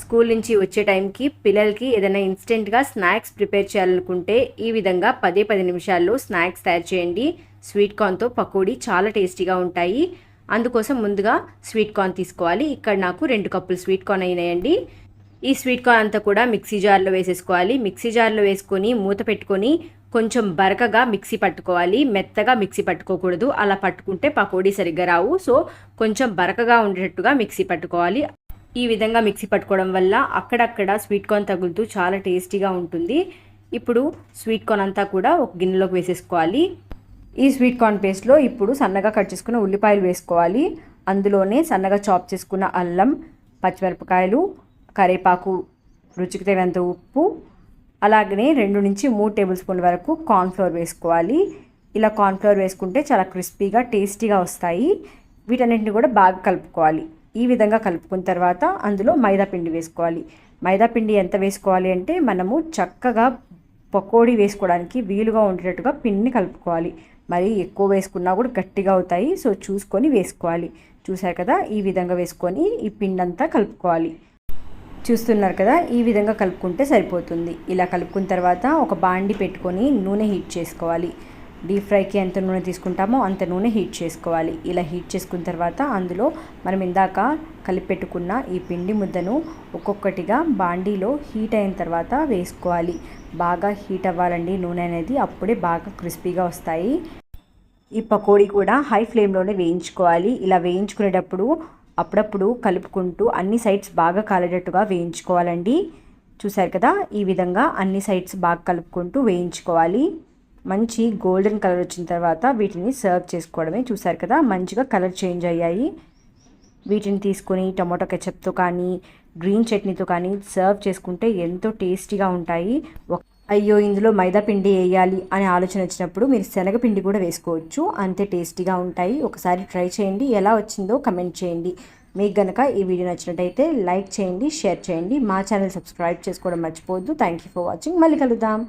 School నుంచి వచ్చే టైంకి పిల్లలకి ఏదైనా ఇన్స్టెంట్గా స్నాక్స్ ప్రిపేర్ చేయాలనుకుంటే ఈ విధంగా పదే పది నిమిషాల్లో స్నాక్స్ తయారు చేయండి. స్వీట్ కార్న్తో పకోడీ చాలా టేస్టీగా ఉంటాయి. అందుకోసం ముందుగా స్వీట్ కార్న్ తీసుకోవాలి. ఇక్కడ నాకు రెండు కప్పులు స్వీట్ కార్న్ అయినాయండి. ఈ స్వీట్ కార్న్ అంతా కూడా మిక్సీ జార్లో వేసేసుకోవాలి. మిక్సీ జార్లో వేసుకొని మూత పెట్టుకొని కొంచెం బరకగా మిక్సీ పట్టుకోవాలి. మెత్తగా మిక్సీ పట్టుకోకూడదు. అలా పట్టుకుంటే పకోడీ సరిగ్గా రావు. సో కొంచెం బరకగా ఉండేటట్టుగా మిక్సీ పట్టుకోవాలి. ఈ విధంగా మిక్సీ పట్టుకోవడం వల్ల అక్కడక్కడ స్వీట్ కార్న్ తగులుతూ చాలా టేస్టీగా ఉంటుంది. ఇప్పుడు స్వీట్ కార్న్ అంతా కూడా ఒక గిన్నెలోకి వేసేసుకోవాలి. ఈ స్వీట్ కార్న్ పేస్ట్లో ఇప్పుడు సన్నగా కట్ చేసుకున్న ఉల్లిపాయలు వేసుకోవాలి. అందులోనే సన్నగా చాప్ చేసుకున్న అల్లం పచ్చిమిరపకాయలు కరివేపాకు రుచికి తగినంత ఉప్పు అలాగనే రెండు నుంచి మూడు టేబుల్ స్పూన్ల వరకు కార్న్ఫ్లోర్ వేసుకోవాలి. ఇలా కార్న్ఫ్లోర్ వేసుకుంటే చాలా క్రిస్పీగా టేస్టీగా వస్తాయి. వీటన్నిటిని కూడా బాగా కలుపుకోవాలి. ఈ విధంగా కలుపుకున్న తర్వాత అందులో మైదాపిండి వేసుకోవాలి. మైదాపిండి ఎంత వేసుకోవాలి అంటే మనము చక్కగా పకోడీ వేసుకోవడానికి వీలుగా ఉండేటట్టుగా పిండిని కలుపుకోవాలి. మరి ఎక్కువ వేసుకున్నా కూడా గట్టిగా అవుతాయి. సో చూసుకొని వేసుకోవాలి. చూసారు కదా? ఈ విధంగా వేసుకొని ఈ పిండి అంతా కలుపుకోవాలి. చూస్తున్నారు కదా? ఈ విధంగా కలుపుకుంటే సరిపోతుంది. ఇలా కలుపుకున్న తర్వాత ఒక బాండి పెట్టుకొని నూనె హీట్ చేసుకోవాలి. డీప్ ఫ్రైకి ఎంత నూనె తీసుకుంటామో అంత నూనె హీట్ చేసుకోవాలి. ఇలా హీట్ చేసుకున్న తర్వాత అందులో మనం ఇందాక కలిపెట్టుకున్న ఈ పిండి ముద్దను ఒక్కొక్కటిగా బాండీలో హీట్ అయిన తర్వాత వేసుకోవాలి. బాగా హీట్ అవ్వాలండి. నూనె అనేది అప్పుడే బాగా క్రిస్పీగా వస్తాయి. ఈ పకోడీ కూడా హై ఫ్లేమ్లోనే వేయించుకోవాలి. ఇలా వేయించుకునేటప్పుడు అప్పుడప్పుడు కలుపుకుంటూ అన్ని సైడ్స్ బాగా కాలేటట్టుగా వేయించుకోవాలండి. చూసారు కదా? ఈ విధంగా అన్ని సైడ్స్ బాగా కలుపుకుంటూ వేయించుకోవాలి. మంచి గోల్డెన్ కలర్ వచ్చిన తర్వాత వీటిని సర్వ్ చేసుకోవడమే చూసారు కదా మంచిగా కలర్ చేంజ్ అయ్యాయి. వీటిని తీసుకొని టమాటో కెచప్తో కానీ గ్రీన్ చట్నీతో కానీ సర్వ్ చేసుకుంటే ఎంతో టేస్టీగా ఉంటాయి. అయ్యో ఇందులో మైదా పిండి వేయాలి అనే ఆలోచన వచ్చినప్పుడు మీరు శనగపిండి కూడా వేసుకోవచ్చు. అంతే టేస్టీగా ఉంటాయి. ఒకసారి ట్రై చేయండి. ఎలా వచ్చిందో కమెంట్ చేయండి. మీకు గనక ఈ వీడియో నచ్చినట్టయితే లైక్ చేయండి షేర్ చేయండి. మా ఛానల్ సబ్స్క్రైబ్ చేసుకోవడం మర్చిపోవద్దు. Thank you for watching. మళ్ళీ కలుద్దాం.